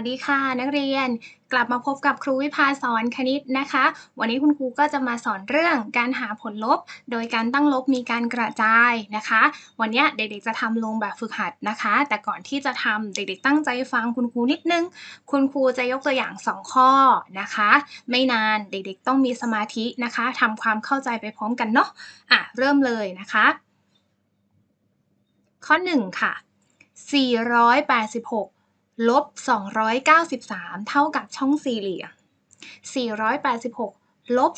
วัสดีค่ะ นักเรียนกลับมาพบกับครูวิภาสอนคณิตนะคะ วันนี้คุณครูก็จะมาสอนเรื่องการหาผลลบ โดยการตั้งลบมีการกระจายนะคะ วันนี้เด็กๆจะทำลงแบบฝึกหัดนะคะ แต่ก่อนที่จะทำเด็กๆตั้งใจฟังคุณครูนิดนึง คุณครูจะยกตัวอย่าง 2 ข้อนะคะ ไม่นานเด็กๆต้องมีสมาธินะคะทำความเข้าใจไปพร้อมกันเนาะอะเริ่มเลยนะคะ ข้อ 1 ค่ะ 486 ลบ 293 เท่ากับช่องสี่เหลี่ยม 486 ลบ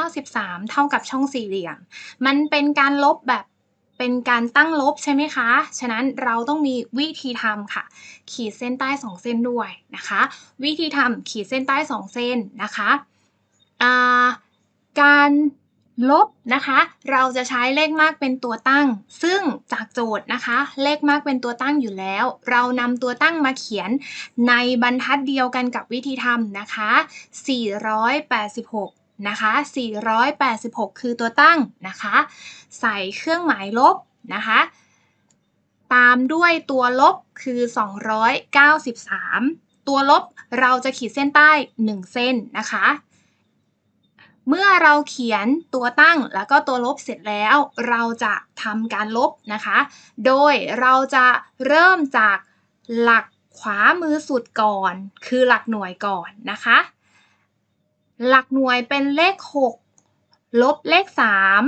293 เท่ากับช่องสี่เหลี่ยม มันเป็นการลบแบบเป็นการตั้งลบใช่ไหมคะ ฉะนั้นเราต้องมีวิธีทำค่ะ ขีดเส้นใต้2เส้นด้วยนะคะ วิธีทำขีดเส้นใต้2เส้นนะคะ การ ลบนะคะ เราจะใช้เลขมากเป็นตัวตั้ง ซึ่งจากโจทย์นะคะ เลขมากเป็นตัวตั้งอยู่แล้ว เรานำตัวตั้งมาเขียนในบรรทัดเดียวกันกับวิธีทำนะคะ 486นะคะ 486 คือตัวตั้งนะคะ ใส่เครื่องหมายลบนะคะ ตามด้วยตัวลบคือ 293 ตัวลบเราจะขีดเส้นใต้ 1 เส้นนะคะ เมื่อเราเขียนตัวตั้งแล้วก็ตัวลบเสร็จแล้ว เราจะทำการลบนะคะ โดยเราจะเริ่มจากหลักขวามือสุดก่อน คือหลักหน่วยก่อนนะคะ หลักหน่วยเป็นเลข 6 ลบเลข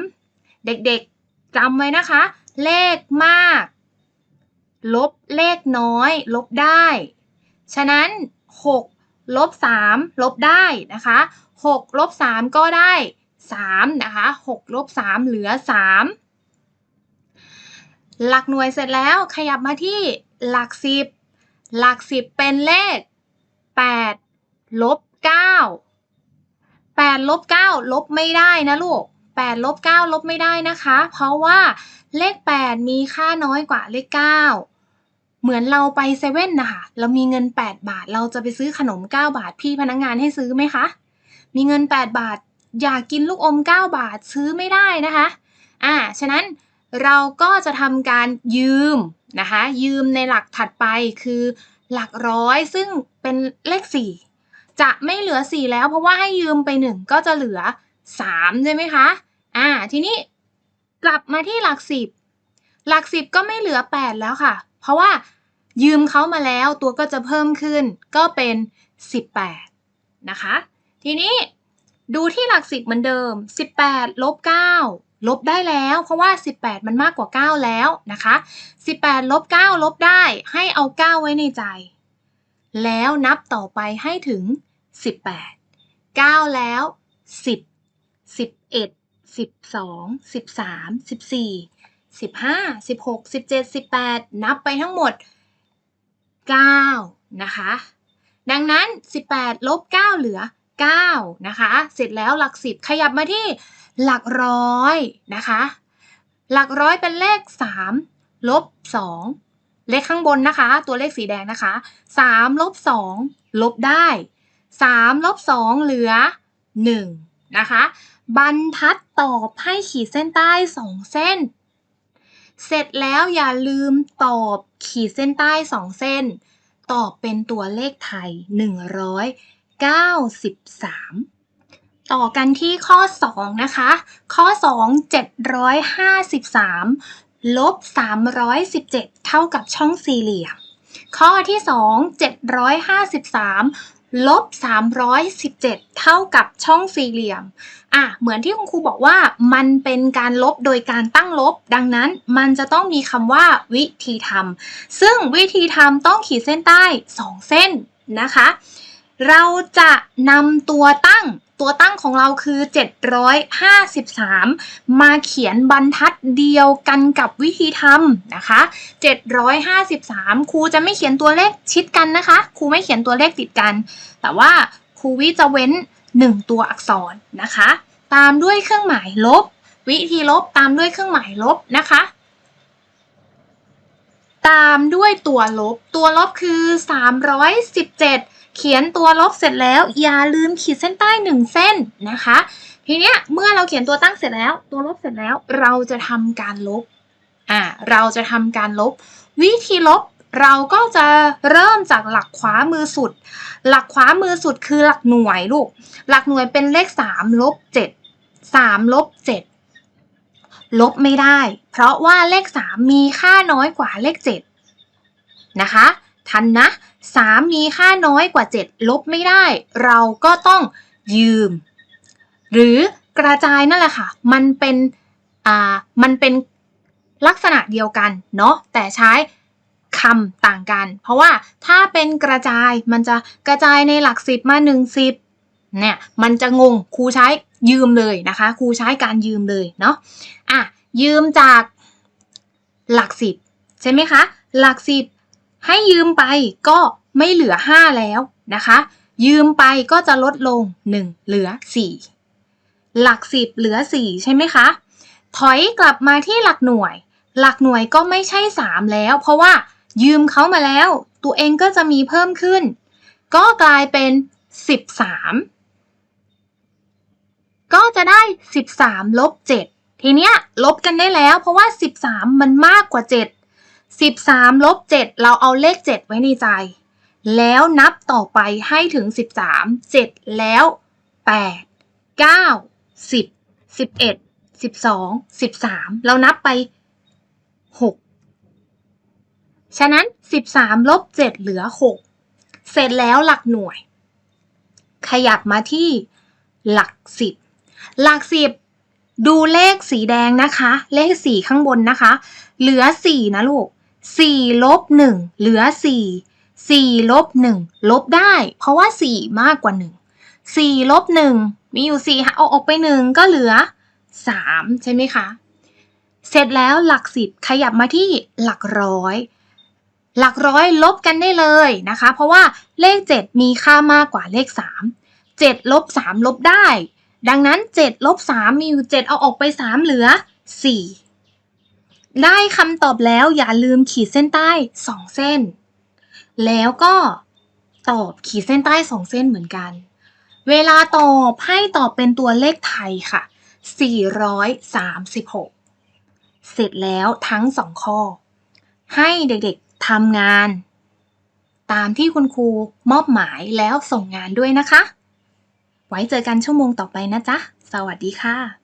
3 เด็กๆจำไว้นะคะ เลขมาก ลบเลขน้อย ลบได้ ฉะนั้น 6 ลบ3ลบได้นะคะ6ลบ3ก็ได้3นะคะ6ลบ3เหลือ 3 หลักหน่วยเสร็จแล้วขยับมาที่หลัก 10 หลัก 10 เป็นเลข 8 ลบ 9 8 ลบ 9 ลบไม่ได้นะลูก 8 ลบ 9 ลบไม่ได้นะคะ เพราะว่าเลข 8 มีค่าน้อยกว่าเลข 9 เหมือนเราไปเซเว่นนะคะเรามีเงิน 8 บาท เราจะไปซื้อขนม 9 บาท พี่พนักงงานให้ซื้อไหมคะ มีเงิน 8 บาท อยากกินลูกอม 9 บาทซื้อไม่ได้นะคะ อ่า ฉะนั้นเราก็จะทำการยืมนะคะ ยืมในหลักถัดไปคือหลักร้อยซึ่งเป็นเลข 4 จะไม่เหลือ 4 แล้วเพราะว่าให้ยืมไป 1 ก็จะเหลือ 3 ใช่ไหมคะ อ่า ทีนี้กลับมาที่หลัก 10 หลัก 10 ก็ไม่เหลือ 8 แล้วค่ะ เพราะว่ายืมเขามาแล้วตัวก็จะเพิ่มขึ้นก็เป็น 18 นะคะ ทีนี้ดูที่หลักสิบเหมือนเดิม 18 ลบ 9 ลบได้แล้ว เพราะว่า 18 มันมากกว่า 9 แล้วนะคะ 18 ลบ 9 ลบได้ให้เอา 9 ไว้ในใจ แล้วนับต่อไปให้ถึง 18 9 แล้ว 10 11 12 13 14 15 16 17 18นับไปทั้งหมด9นะคะ ดังนั้น18ลบ9เหลือ9นะคะ เสร็จแล้วหลัก10ขยับมาที่หลักร้อยนะคะ หลักร้อยเป็นเลข3ลบ2เลขข้างบนนะคะ ตัวเลขสีแดงนะคะ3ลบ2ลบได้3ลบ2เหลือ1นะคะ บรรทัดตอบให้ขีดเส้นใต้2เส้น เสร็จแล้วอย่าลืมตอบขีดเส้นใต้2เส้น ตอบเป็นตัวเลขไทย 193 ต่อกันที่ข้อ 2 นะคะ ข้อ 2 753 ลบ 317 เท่ากับช่องสี่เหลี่ยม ข้อที่ 2 753 ลบ 317 เท่ากับช่องสี่เหลี่ยม อะ เหมือนที่คุณครูบอกว่ามันเป็นการลบโดยการตั้งลบ ดังนั้นมันจะต้องมีคำว่าวิธีทำ ซึ่งวิธีทำต้องขีดเส้นใต้ 2 เส้นนะคะ เราจะนำตัวตั้ง ตัวตั้งของเราคือ 753 มาเขียนบรรทัดเดียวกันกับวิธีทำนะคะ 753 ครูจะไม่เขียนตัวเลขชิดกันนะคะ ครูไม่เขียนตัวเลขติดกัน แต่ว่าครูวิจะเว้น 1 ตัวอักษรนะคะ ตามด้วยเครื่องหมายลบ วิธีลบตามด้วยเครื่องหมายลบนะคะ ตามด้วยตัวลบ ตัวลบคือ 317 เขียนตัวลบเสร็จแล้วอย่าลืมขีดเส้นใต้หนึ่งเส้นนะคะ ทีเนี้ยเมื่อเราเขียนตัวตั้งเสร็จแล้ว ตัวลบเสร็จแล้วเราจะทำการลบอ่าเราจะทำการลบ วิธีลบเราก็จะเริ่มจากหลักขวามือสุด หลักขวามือสุดคือหลักหน่วยลูก หลักหน่วยเป็นเลขสามลบเจ็ดสามลบเจ็ด ลบไม่ได้ เพราะว่าเลขสามมีค่าน้อยกว่าเลขเจ็ดนะคะ ทันนะสามมีค่าน้อยกว่าเจ็ดลบไม่ได้ เราก็ต้องยืม หรือกระจายนั่นแหละค่ะ มันเป็นอ่ามันเป็นลักษณะเดียวกันเนาะแต่ใช้คำต่างกัน เพราะว่าถ้าเป็นกระจายมันจะกระจายในหลักสิบมาหนึ่งสิบ เนี่ยมันจะงงครูใช้ยืมเลยนะคะครูใช้การยืมเลยเนาะอะยืมจากหลักสิบใช่ไหมคะ หลักสิบให้ยืมไปก็ไม่เหลือห้าแล้วนะคะ ยืมไปก็จะลดลงหนึ่งเหลือสี่หลักสิบเหลือสี่ใช่ไหมคะ ถอยกลับมาที่หลักหน่วย หลักหน่วยก็ไม่ใช่สามแล้ว เพราะว่ายืมเขามาแล้ว ตัวเองก็จะมีเพิ่มขึ้น ก็กลายเป็นสิบสาม ก็จะได้สิบสามลบเจ็ดทีเนี้ยลบกันได้แล้ว เพราะว่าสิบสามมันมากกว่าเจ็ดสิบสามลบเจ็ดเราเอาเลขเจ็ดไว้ในใจ แล้วนับต่อไปให้ถึงสิบสามเจ็ดแล้วแปดเก้าสิบสิบเอ็ดสิบสองสิบสามเรานับไปหกฉะนั้นสิบสามลบเจ็ดเหลือหกเสร็จแล้วหลักหน่วย ขยับมาที่หลักสิบ หลักสิบดูเลขสีแดงนะคะ เลขสีข้างบนนะคะ เหลือสี่นะลูกสี่ลบหนึ่งเหลือสี่สี่ลบหนึ่งลบได้ เพราะว่าสี่มากกว่าหนึ่งสี่ลบหนึ่งมีอยู่สี่เอาออกไปหนึ่งก็เหลือสามใช่ไหมคะ เสร็จแล้วหลักสิบขยับมาที่หลักร้อยหลักร้อยลบกันได้เลยนะคะ เพราะว่าเลขเจ็ดมีค่ามากกว่าเลขสามเจ็ดลบสามลบได้ ดังนั้นเจ็ดลบสามมีอยู่เจ็ดเอาออกไปสามเหลือสี่ได้คำตอบแล้วอย่าลืมขีดเส้นใต้สองเส้น แล้วก็ตอบขีดเส้นใต้สองเส้นเหมือนกัน เวลาตอบให้ตอบเป็นตัวเลขไทยค่ะ 436 เสร็จแล้วทั้งสองข้อ ให้เด็กๆทำงาน ตามที่คุณครูมอบหมายแล้วส่งงานด้วยนะคะ ไว้เจอกันชั่วโมงต่อไปนะจ๊ะ สวัสดีค่ะ